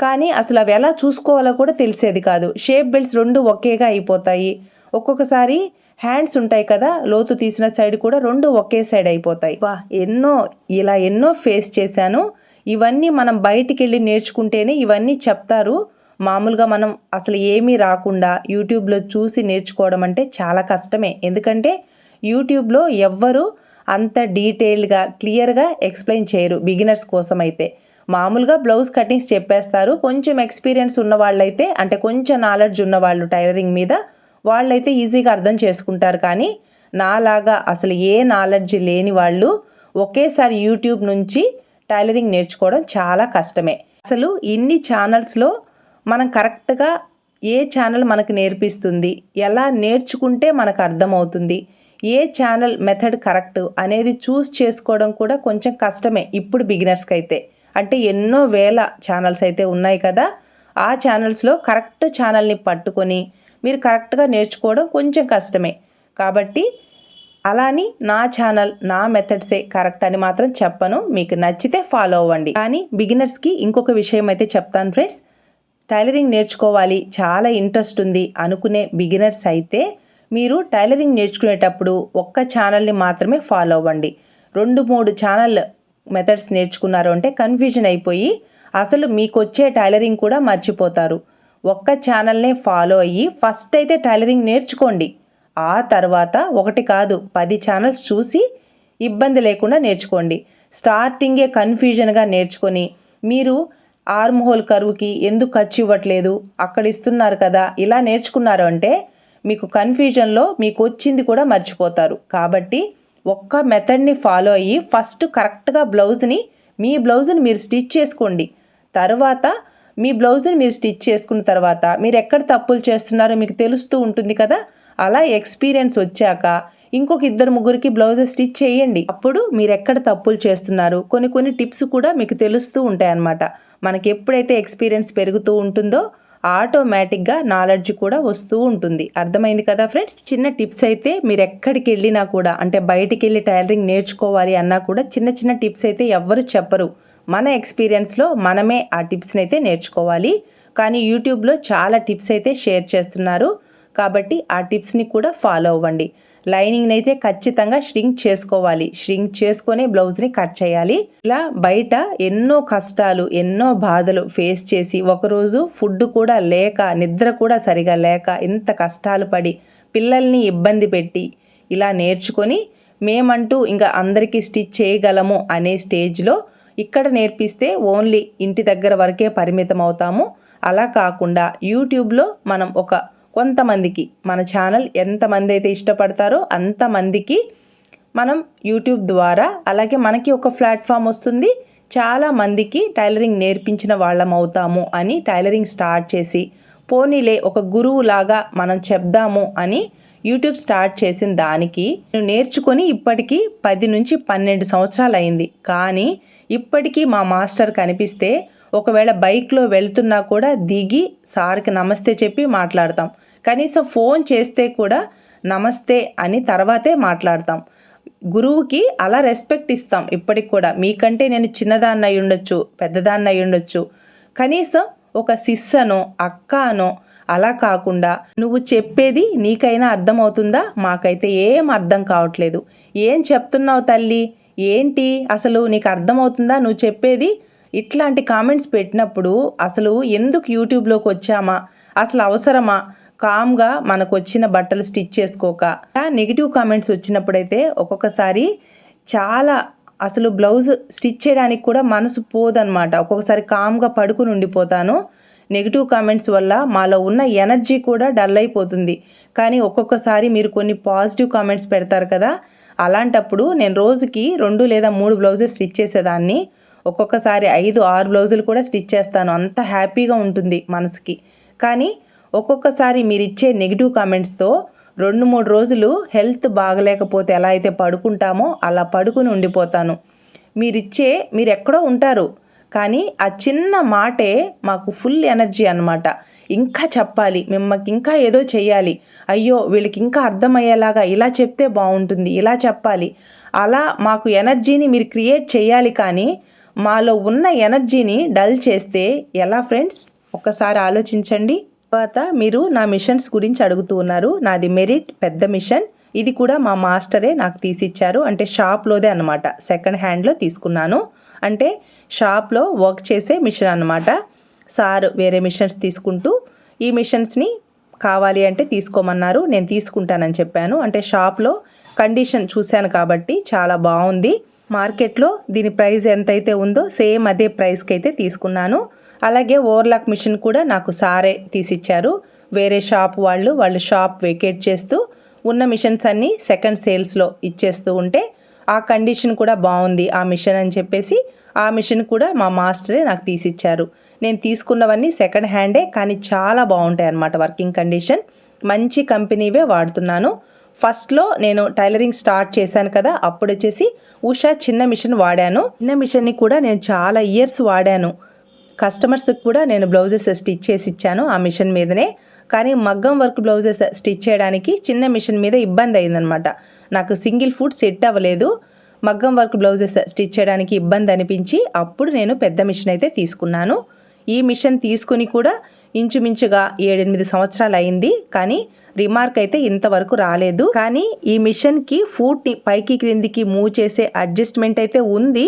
కానీ అసలు అవి ఎలా చూసుకోవాలో కూడా తెలిసేది కాదు. షేప్ బెల్ట్స్ రెండు ఒకేగా అయిపోతాయి. ఒక్కొక్కసారి హ్యాండ్స్ ఉంటాయి కదా లోతు తీసిన సైడ్ కూడా రెండు ఒకే సైడ్ అయిపోతాయి. వా ఎన్నో ఇలా ఎన్నో ఫేస్ చేశాను. ఇవన్నీ మనం బయటికి వెళ్ళి నేర్చుకుంటేనే ఇవన్నీ చెప్తారు. మామూలుగా మనం అసలు ఏమీ రాకుండా యూట్యూబ్లో చూసి నేర్చుకోవడం అంటే చాలా కష్టమే. ఎందుకంటే యూట్యూబ్లో ఎవ్వరు అంత డీటెయిల్డ్గా క్లియర్గా ఎక్స్ప్లెయిన్ చేయరు బిగినర్స్ కోసం అయితే మామూలుగా బ్లౌజ్ కటింగ్స్ చెప్పేస్తారు. కొంచెం ఎక్స్పీరియన్స్ ఉన్న వాళ్ళైతే అంటే కొంచెం నాలెడ్జ్ ఉన్న వాళ్ళు టైలరింగ్ మీద వాళ్ళైతే ఈజీగా అర్థం చేసుకుంటారు. కానీ నాలాగా అసలు ఏ నాలెడ్జ్ లేని వాళ్ళు ఒకేసారి యూట్యూబ్ నుంచి టైలరింగ్ నేర్చుకోవడం చాలా కష్టమే. అసలు ఇన్ని ఛానల్స్లో మనం కరెక్ట్గా ఏ ఛానల్ మనకు నేర్పిస్తుంది? ఎలా నేర్చుకుంటే మనకు అర్థమవుతుంది? ఏ ఛానల్ మెథడ్ కరెక్ట్ అనేది చూస్ చేసుకోవడం కూడా కొంచెం కష్టమే ఇప్పుడు బిగినర్స్కి అయితే అంటే ఎన్నో వేల ఛానల్స్ అయితే ఉన్నాయి కదా ఆ ఛానల్స్లో కరెక్ట్ ఛానల్ని పట్టుకొని మీరు కరెక్ట్గా నేర్చుకోవడం కొంచెం కష్టమే. కాబట్టి అలాని నా ఛానల్ నా మెథడ్సే కరెక్ట్ అని మాత్రం చెప్పను. మీకు నచ్చితే ఫాలో అవ్వండి. కానీ బిగినర్స్కి ఇంకొక విషయం అయితే చెప్తాను ఫ్రెండ్స్ టైలరింగ్ నేర్చుకోవాలి. చాలా ఇంట్రెస్ట్ ఉంది అనుకునే బిగినర్స్ అయితే మీరు టైలరింగ్ నేర్చుకునేటప్పుడు ఒక్క ఛానల్ని మాత్రమే ఫాలో అవ్వండి. రెండు మూడు ఛానల్ మెథడ్స్ నేర్చుకున్నారు అంటే కన్ఫ్యూజన్ అయిపోయి అసలు మీకు వచ్చే టైలరింగ్ కూడా మర్చిపోతారు. ఒక్క ఛానల్నే ఫాలో అయ్యి ఫస్ట్ అయితే టైలరింగ్ నేర్చుకోండి. ఆ తర్వాత ఒకటి కాదు పది ఛానల్స్ చూసి ఇబ్బంది లేకుండా నేర్చుకోండి. స్టార్టింగే కన్ఫ్యూజన్గా నేర్చుకొని మీరు ఆర్మ్ హోల్ కరువుకి ఎందుకు ఖర్చు ఇవ్వట్లేదు అక్కడ ఇస్తున్నారు కదా ఇలా నేర్చుకున్నారు అంటే మీకు కన్ఫ్యూజన్లో మీకు వచ్చింది కూడా మర్చిపోతారు. కాబట్టి ఒక్క మెథడ్ని ఫాలో అయ్యి ఫస్ట్ కరెక్ట్గా బ్లౌజ్ని మీ బ్లౌజ్ని మీరు స్టిచ్ చేసుకోండి. తర్వాత మీ బ్లౌజ్ని మీరు స్టిచ్ చేసుకున్న తర్వాత మీరు ఎక్కడ తప్పులు చేస్తున్నారో మీకు తెలుస్తూ ఉంటుంది కదా? అలా ఎక్స్పీరియన్స్ వచ్చాక ఇంకొక ఇద్దరు ముగ్గురికి బ్లౌజ్ స్టిచ్ చేయండి. అప్పుడు మీరు ఎక్కడ తప్పులు చేస్తున్నారు? కొన్ని కొన్ని టిప్స్ కూడా మీకు తెలుస్తూ ఉంటాయన్నమాట. మనకి ఎప్పుడైతే ఎక్స్పీరియన్స్ పెరుగుతూ ఉంటుందో ఆటోమేటిక్గా నాలెడ్జ్ కూడా వస్తూ ఉంటుంది. అర్థమైంది కదా ఫ్రెండ్స్? చిన్న టిప్స్ అయితే మీరు ఎక్కడికి వెళ్ళినా కూడా అంటే బయటికి వెళ్ళి టైలరింగ్ నేర్చుకోవాలి అన్నా కూడా చిన్న చిన్న టిప్స్ అయితే ఎవ్వరు చెప్పరు. మన ఎక్స్పీరియన్స్లో మనమే ఆ టిప్స్ని అయితే నేర్చుకోవాలి. కానీ యూట్యూబ్లో చాలా టిప్స్ అయితే షేర్ చేస్తున్నారు. కాబట్టి ఆ టిప్స్ని కూడా ఫాలో అవ్వండి. లైనింగ్ని అయితే ఖచ్చితంగా ష్రింక్ చేసుకోవాలి. ష్రింక్ చేసుకొని బ్లౌజ్ని కట్ చేయాలి. ఇలా బయట ఎన్నో కష్టాలు ఎన్నో బాధలు ఫేస్ చేసి ఒకరోజు ఫుడ్ కూడా లేక నిద్ర కూడా సరిగా లేక ఇంత కష్టాలు పడి పిల్లల్ని ఇబ్బంది పెట్టి ఇలా నేర్చుకొని మేమంటూ ఇంకా అందరికీ స్టిచ్ చేయగలము అనే స్టేజ్లో ఇక్కడ నేర్పిస్తే ఓన్లీ ఇంటి దగ్గర వరకే పరిమితం అవుతాము అలా కాకుండా యూట్యూబ్లో మనం ఒక కొంతమందికి మన ఛానల్ ఎంతమంది అయితే ఇష్టపడతారో అంతమందికి మనం యూట్యూబ్ ద్వారా అలాగే మనకి ఒక ప్లాట్ఫామ్ వస్తుంది. చాలా మందికి టైలరింగ్ నేర్పించిన వాళ్ళం అవుతాము అని టైలరింగ్ స్టార్ట్ చేసి పోనీలే ఒక గురువు లాగా మనం చెప్దాము అని యూట్యూబ్ స్టార్ట్ చేసిన దానికి నేను నేర్చుకొని ఇప్పటికీ పది నుంచి పన్నెండు సంవత్సరాలు అయింది కానీ ఇప్పటికీ మా మాస్టర్ కనిపిస్తే ఒకవేళ బైక్లో వెళ్తున్నా కూడా దిగి సార్కి నమస్తే చెప్పి మాట్లాడతాం. కనీసం ఫోన్ చేస్తే కూడా నమస్తే అని తర్వాతే మాట్లాడతాం. గురువుకి అలా రెస్పెక్ట్ ఇస్తాం ఇప్పటికి కూడా. మీకంటే నేను చిన్నదాన్ని అయి ఉండొచ్చు పెద్దదాన్ని అయి ఉండొచ్చు. కనీసం ఒక సిస్సనో అక్కనో అలా కాకుండా నువ్వు చెప్పేది నీకైనా అర్థమవుతుందా? మాకైతే ఏం అర్థం కావట్లేదు. ఏం చెప్తున్నావు తల్లి? ఏంటి? అసలు నీకు అర్థమవుతుందా? నువ్వు చెప్పేది ఇట్లాంటి కామెంట్స్ పెట్టినప్పుడు అసలు ఎందుకు యూట్యూబ్లోకి వచ్చామా? అసలు అవసరమా? కామ్గా మనకు వచ్చిన బట్టలు స్టిచ్ చేసుకోక. నెగిటివ్ కామెంట్స్ వచ్చినప్పుడైతే ఒక్కొక్కసారి చాలా అసలు బ్లౌజ్ స్టిచ్ చేయడానికి కూడా మనసు పోదనమాట ఒక్కొక్కసారి కామ్గా పడుకుని ఉండిపోతాను. నెగిటివ్ కామెంట్స్ వల్ల మాలో ఉన్న ఎనర్జీ కూడా డల్ అయిపోతుంది. కానీ ఒక్కొక్కసారి మీరు కొన్ని పాజిటివ్ కామెంట్స్ పెడతారు కదా అలాంటప్పుడు నేను రోజుకి రెండు లేదా మూడు బ్లౌజెస్ స్టిచ్ చేసేదాన్ని. ఒక్కొక్కసారి ఐదు ఆరు బ్లౌజులు కూడా స్టిచ్ చేస్తాను. అంత హ్యాపీగా ఉంటుంది మనసుకి. కానీ ఒక్కొక్కసారి మీరిచ్చే నెగిటివ్ కామెంట్స్తో రెండు మూడు రోజులు హెల్త్ బాగలేకపోతే ఎలా అయితే పడుకుంటామో అలా పడుకుని ఉండిపోతాను. మీరిచ్చే మీరు ఎక్కడో ఉంటారు. కానీ ఆ చిన్న మాటే మాకు ఫుల్ ఎనర్జీ అనమాట ఇంకా చెప్పాలి మిమ్మల్ని ఇంకా ఏదో చెయ్యాలి. అయ్యో వీళ్ళకి ఇంకా అర్థమయ్యేలాగా ఇలా చెప్తే బాగుంటుంది ఇలా చెప్పాలి. అలా మాకు ఎనర్జీని మీరు క్రియేట్ చేయాలి కానీ మాలో ఉన్న ఎనర్జీని డల్ చేస్తే ఎలా ఫ్రెండ్స్? ఒక్కసారి ఆలోచించండి. తర్వాత మీరు నా మిషన్స్ గురించి అడుగుతూ ఉన్నారు. నాది మెరిట్ పెద్ద మిషన్ ఇది కూడా మా మాస్టరే నాకు తీసిచ్చారు. అంటే షాప్లోదే అనమాట సెకండ్ హ్యాండ్లో తీసుకున్నాను. అంటే షాప్లో వర్క్ చేసే మిషన్ అనమాట సార్ వేరే మిషన్స్ తీసుకుంటూ ఈ మిషన్స్ని కావాలి అంటే తీసుకోమన్నారు. నేను తీసుకుంటానని చెప్పాను. అంటే షాప్లో కండిషన్ చూశాను కాబట్టి చాలా బాగుంది. మార్కెట్లో దీని ప్రైస్ ఎంతైతే ఉందో సేమ్ అదే ప్రైస్కి అయితే తీసుకున్నాను. అలాగే ఓవర్లాక్ మిషన్ కూడా నాకు సారే తీసిచ్చారు. వేరే షాప్ వాళ్ళు వాళ్ళు షాప్ వెకేట్ చేస్తూ ఉన్న మిషన్స్ అన్నీ సెకండ్ సేల్స్లో ఇచ్చేస్తూ ఉంటే ఆ కండిషన్ కూడా బాగుంది ఆ మిషన్ అని చెప్పేసి ఆ మిషన్ కూడా మా మాస్టరే నాకు తీసిచ్చారు. నేను తీసుకున్నవన్నీ సెకండ్ హ్యాండే కానీ చాలా బాగుంటాయి అన్నమాట వర్కింగ్ కండిషన్. మంచి కంపెనీవే వాడుతున్నాను. ఫస్ట్లో నేను టైలరింగ్ స్టార్ట్ చేశాను కదా అప్పుడు వచ్చేసి ఉషా చిన్న మిషన్ వాడాను. చిన్న మిషన్ని కూడా నేను చాలా ఇయర్స్ వాడాను. కస్టమర్స్కి కూడా నేను బ్లౌజెస్ స్టిచ్ చేసి ఇచ్చాను ఆ మిషన్ మీదనే. కానీ మగ్గం వర్క్ బ్లౌజెస్ స్టిచ్ చేయడానికి చిన్న మిషన్ మీద ఇబ్బంది అయిందనమాట నాకు సింగిల్ ఫుట్ సెట్ అవ్వలేదు. మగ్గం వర్క్ బ్లౌజెస్ స్టిచ్ చేయడానికి ఇబ్బంది అనిపించి అప్పుడు నేను పెద్ద మిషన్ అయితే తీసుకున్నాను. ఈ మిషన్ తీసుకుని కూడా ఇంచుమించుగా ఏడెనిమిది సంవత్సరాలు అయింది. కానీ రిమార్క్ అయితే ఇంతవరకు రాలేదు. కానీ ఈ మిషన్కి ఫూట్ని పైకి క్రిందికి మూవ్ చేసే అడ్జస్ట్మెంట్ అయితే ఉంది.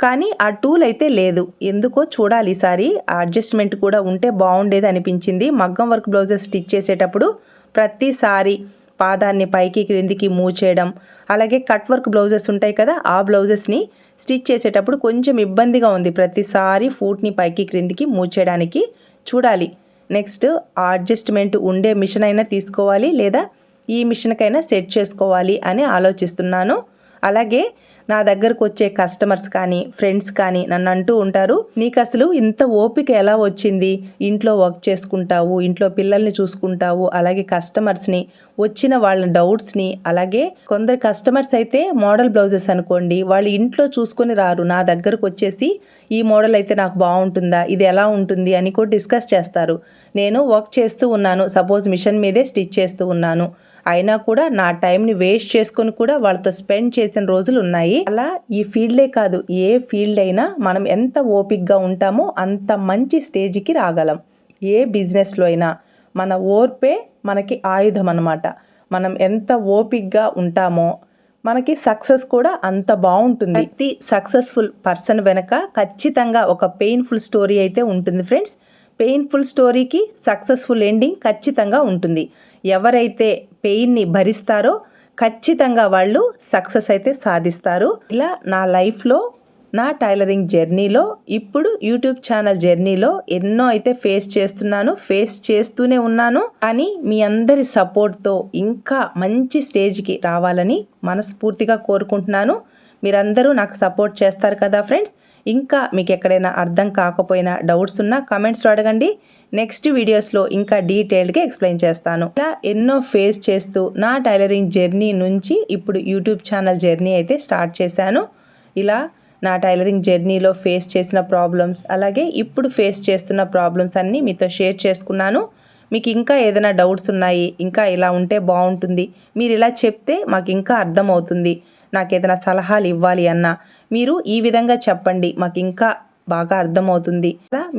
కానీ ఆ టూల్ అయితే లేదు. ఎందుకో చూడాలి ఈసారి. ఆ అడ్జస్ట్మెంట్ కూడా ఉంటే బాగుండేది అనిపించింది. మగ్గం వర్క్ బ్లౌజెస్ స్టిచ్ చేసేటప్పుడు ప్రతిసారి పాదాన్ని పైకి క్రిందికి మూవ్ చేయడం. అలాగే కట్ వర్క్ బ్లౌజెస్ ఉంటాయి కదా ఆ బ్లౌజెస్ని స్టిచ్ చేసేటప్పుడు కొంచెం ఇబ్బందిగా ఉంది. ప్రతిసారి ఫూట్ని పైకి క్రిందికి మూవ్ చేయడానికి చూడాలి. నెక్స్ట్ ఆ అడ్జస్ట్మెంట్ ఉండే మిషన్ అయినా తీసుకోవాలి లేదా ఈ మిషన్కైనా సెట్ చేసుకోవాలి అని ఆలోచిస్తున్నాను. అలాగే నా దగ్గరకు వచ్చే కస్టమర్స్ కానీ ఫ్రెండ్స్ కానీ నన్ను అంటూ ఉంటారు. నీకు అసలు ఇంత ఓపిక ఎలా వచ్చింది? ఇంట్లో వర్క్ చేసుకుంటావు ఇంట్లో పిల్లల్ని చూసుకుంటావు అలాగే కస్టమర్స్ని వచ్చిన వాళ్ళ డౌట్స్ని అలాగే కొందరు కస్టమర్స్ అయితే మోడల్ బ్లౌజెస్ అనుకోండి వాళ్ళు ఇంట్లో చూసుకొని రారు నా దగ్గరకు వచ్చేసి ఈ మోడల్ అయితే నాకు బాగుంటుందా ఇది ఎలా ఉంటుంది అని కూడా డిస్కస్ చేస్తారు. నేను వర్క్ చేస్తూ ఉన్నాను సపోజ్ మిషన్ మీదే స్టిచ్ చేస్తూ ఉన్నాను. అయినా కూడా నా టైంని వేస్ట్ చేసుకొని కూడా వాళ్ళతో స్పెండ్ చేసిన రోజులు ఉన్నాయి. అలా ఈ ఫీల్డే కాదు ఏ ఫీల్డ్ అయినా మనం ఎంత ఓపిక్గా ఉంటామో అంత మంచి స్టేజ్కి రాగలం. ఏ బిజినెస్లో అయినా మన ఓర్పే మనకి ఆయుధం అనమాట మనం ఎంత ఓపిక్గా ఉంటామో మనకి సక్సెస్ కూడా అంత బాగుంటుంది. ప్రతి సక్సెస్ఫుల్ పర్సన్ వెనక ఖచ్చితంగా ఒక పెయిన్ఫుల్ స్టోరీ అయితే ఉంటుంది ఫ్రెండ్స్. పెయిన్ఫుల్ స్టోరీకి సక్సెస్ఫుల్ ఎండింగ్ ఖచ్చితంగా ఉంటుంది. ఎవరైతే పెయిన్ని భరిస్తారో ఖచ్చితంగా వాళ్ళు సక్సెస్ అయితే సాధిస్తారు. ఇలా నా లైఫ్లో నా టైలరింగ్ జర్నీలో ఇప్పుడు యూట్యూబ్ ఛానల్ జర్నీలో ఎన్నో అయితే ఫేస్ చేస్తున్నాను ఫేస్ చేస్తూనే ఉన్నాను. కానీ మీ అందరి సపోర్ట్తో ఇంకా మంచి స్టేజ్కి రావాలని మనస్ఫూర్తిగా కోరుకుంటున్నాను. మీరందరూ నాకు సపోర్ట్ చేస్తారు కదా ఫ్రెండ్స్. ఇంకా మీకు ఎక్కడైనా అర్థం కాకపోయినా డౌట్స్ ఉన్నా కమెంట్స్లో అడగండి. నెక్స్ట్ వీడియోస్లో ఇంకా డీటెయిల్డ్గా ఎక్స్ప్లెయిన్ చేస్తాను. ఇలా ఎన్నో ఫేస్ చేస్తూ నా టైలరింగ్ జర్నీ నుంచి ఇప్పుడు యూట్యూబ్ ఛానల్ జర్నీ అయితే స్టార్ట్ చేశాను. ఇలా నా టైలరింగ్ జర్నీలో ఫేస్ చేసిన ప్రాబ్లమ్స్ అలాగే ఇప్పుడు ఫేస్ చేస్తున్న ప్రాబ్లమ్స్ అన్నీ మీతో షేర్ చేసుకున్నాను. మీకు ఇంకా ఏదైనా డౌట్స్ ఉన్నాయి ఇంకా ఇలా ఉంటే బాగుంటుంది మీరు ఇలా చెప్తే మాకు ఇంకా అర్థమవుతుంది నాకు ఏదైనా సలహాలు ఇవ్వాలి అన్నా మీరు ఈ విధంగా చెప్పండి మాకు ఇంకా బాగా అర్థమవుతుంది.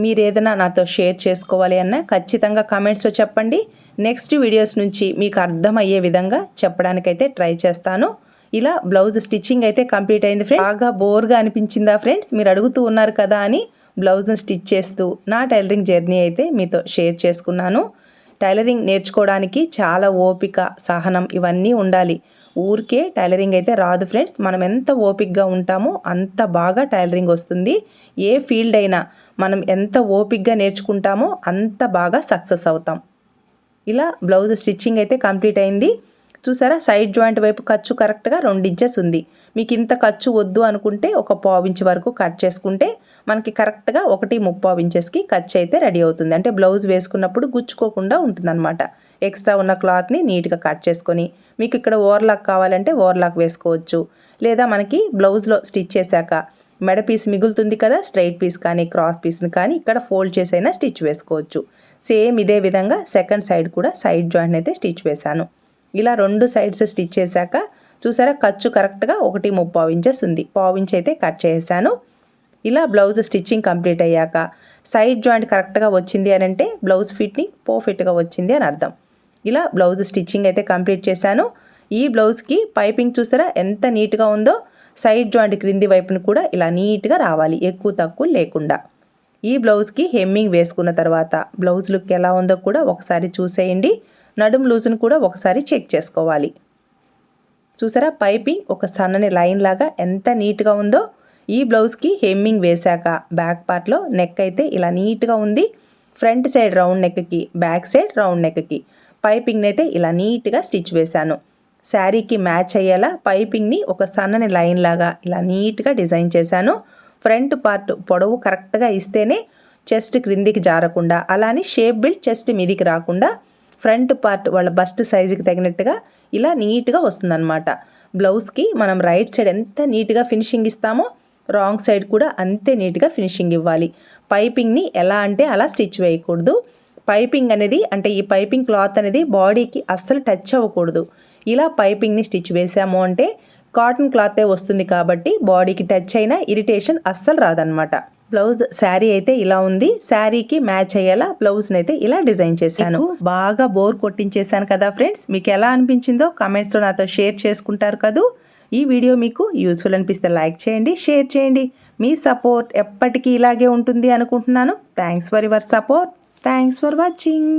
మీరు ఏదైనా నాతో షేర్ చేసుకోవాలి అన్నా ఖచ్చితంగా కామెంట్స్లో చెప్పండి. నెక్స్ట్ వీడియోస్ నుంచి మీకు అర్థమయ్యే విధంగా చెప్పడానికైతే ట్రై చేస్తాను. ఇలా బ్లౌజ్ స్టిచ్చింగ్ అయితే కంప్లీట్ అయింది ఫ్రెండ్స్. బాగా బోర్గా అనిపించిందా ఫ్రెండ్స్? మీరు అడుగుతూ ఉన్నారు కదా అని బ్లౌజ్ని స్టిచ్ చేస్తూ నా టైలరింగ్ జర్నీ అయితే మీతో షేర్ చేసుకున్నాను. టైలరింగ్ నేర్చుకోవడానికి చాలా ఓపిక సహనం ఇవన్నీ ఉండాలి. ఊరికే టైలరింగ్ అయితే రాదు ఫ్రెండ్స్. మనం ఎంత ఓపిక్గా ఉంటామో అంత బాగా టైలరింగ్ వస్తుంది. ఏ ఫీల్డ్ అయినా మనం ఎంత ఓపిక్గా నేర్చుకుంటామో అంత బాగా సక్సెస్ అవుతాం. ఇలా బ్లౌజ్ స్టిచ్చింగ్ అయితే కంప్లీట్ అయింది. చూసారా? సైడ్ జాయింట్ వైపు ఖర్చు కరెక్ట్గా రెండు ఇంచెస్ ఉంది మీకు ఇంత ఖర్చు వద్దు అనుకుంటే ఒక పావు ఇంచ్ వరకు కట్ చేసుకుంటే మనకి కరెక్ట్గా ఒకటి ముప్పావు ఇంచెస్కి ఖర్చు అయితే రెడీ అవుతుంది. అంటే బ్లౌజ్ వేసుకున్నప్పుడు గుచ్చుకోకుండా ఉంటుందన్నమాట. ఎక్స్ట్రా ఉన్న క్లాత్ని నీట్గా కట్ చేసుకొని మీకు ఇక్కడ ఓవర్లాక్ కావాలంటే ఓవర్లాక్ వేసుకోవచ్చు. లేదా మనకి బ్లౌజ్లో స్టిచ్ చేశాక మెడ పీస్ మిగులుతుంది కదా స్ట్రైట్ పీస్ కానీ క్రాస్ పీస్ని కానీ ఇక్కడ ఫోల్డ్ చేసైనా స్టిచ్ వేసుకోవచ్చు. సేమ్ ఇదే విధంగా సెకండ్ సైడ్ కూడా సైడ్ జాయింట్ అయితే స్టిచ్ వేశాను. ఇలా రెండు సైడ్స్ స్టిచ్ చేశాక చూసారా ఖర్చు కరెక్ట్గా ఒకటి ముప్పావు ఇంచెస్ ఉంది. పావు ఇంచ్ అయితే కట్ చేశాను ఇలా బ్లౌజ్ స్టిచ్చింగ్ కంప్లీట్ అయ్యాక సైడ్ జాయింట్ కరెక్ట్గా వచ్చింది అని అంటే బ్లౌజ్ ఫిట్ని పర్ఫెక్ట్గా వచ్చింది అని అర్థం. ఇలా బ్లౌజ్ స్టిచ్చింగ్ అయితే కంప్లీట్ చేశాను. ఈ బ్లౌజ్కి పైపింగ్ చూసారా ఎంత నీట్గా ఉందో. సైడ్ జాయింట్ క్రింది వైపును కూడా ఇలా నీట్గా రావాలి ఎక్కువ తక్కువ లేకుండా. ఈ బ్లౌజ్కి హెమ్మింగ్ వేసుకున్న తర్వాత బ్లౌజ్ లుక్ ఎలా ఉందో కూడా ఒకసారి చూసేయండి. నడుం లూజ్ను కూడా ఒకసారి చెక్ చేసుకోవాలి. చూసారా? పైపింగ్ ఒక సన్నని లైన్ లాగా ఎంత నీట్గా ఉందో ఈ బ్లౌజ్కి హెమ్మింగ్ వేశాక బ్యాక్ పార్ట్లో నెక్ అయితే ఇలా నీట్గా ఉంది. ఫ్రంట్ సైడ్ రౌండ్ నెక్కి బ్యాక్ సైడ్ రౌండ్ నెక్కి పైపింగ్ని అయితే ఇలా నీట్గా స్టిచ్ వేశాను. శారీకి మ్యాచ్ అయ్యేలా పైపింగ్ని ఒక సన్నని లైన్ లాగా ఇలా నీట్గా డిజైన్ చేశాను. ఫ్రంట్ పార్ట్ పొడవు కరెక్ట్గా ఇస్తేనే చెస్ట్ క్రిందికి జారకుండా అలానే షేప్ బిల్డ్ చెస్ట్ మీదికి రాకుండా ఫ్రంట్ పార్ట్ వాళ్ళ బస్ట్ సైజుకి తగినట్టుగా ఇలా నీట్గా వస్తుందన్నమాట. బ్లౌజ్కి మనం రైట్ సైడ్ ఎంత నీట్గా ఫినిషింగ్ ఇస్తామో రాంగ్ సైడ్ కూడా అంతే నీట్గా ఫినిషింగ్ ఇవ్వాలి. పైపింగ్ని ఎలా అంటే అలా స్టిచ్ వేయకూడదు. పైపింగ్ అనేది అంటే ఈ పైపింగ్ క్లాత్ అనేది బాడీకి అస్సలు టచ్ అవ్వకూడదు. ఇలా పైపింగ్ని స్టిచ్ వేసాము అంటే కాటన్ క్లాతే వస్తుంది కాబట్టి బాడీకి టచ్ అయినా ఇరిటేషన్ అస్సలు రాదనమాట బ్లౌజ్ శారీ అయితే ఇలా ఉంది. శారీకి మ్యాచ్ అయ్యేలా బ్లౌజ్ని అయితే ఇలా డిజైన్ చేశాను. బాగా బోర్ కొట్టించేశాను కదా ఫ్రెండ్స్. మీకు ఎలా అనిపించిందో కామెంట్స్లో నాతో షేర్ చేసుకుంటారు కదూ. ఈ వీడియో మీకు యూస్ఫుల్ అనిపిస్తే లైక్ చేయండి షేర్ చేయండి. మీ సపోర్ట్ ఎప్పటికీ ఇలాగే ఉంటుంది అనుకుంటున్నాను. Thanks for your support. Thanks for watching.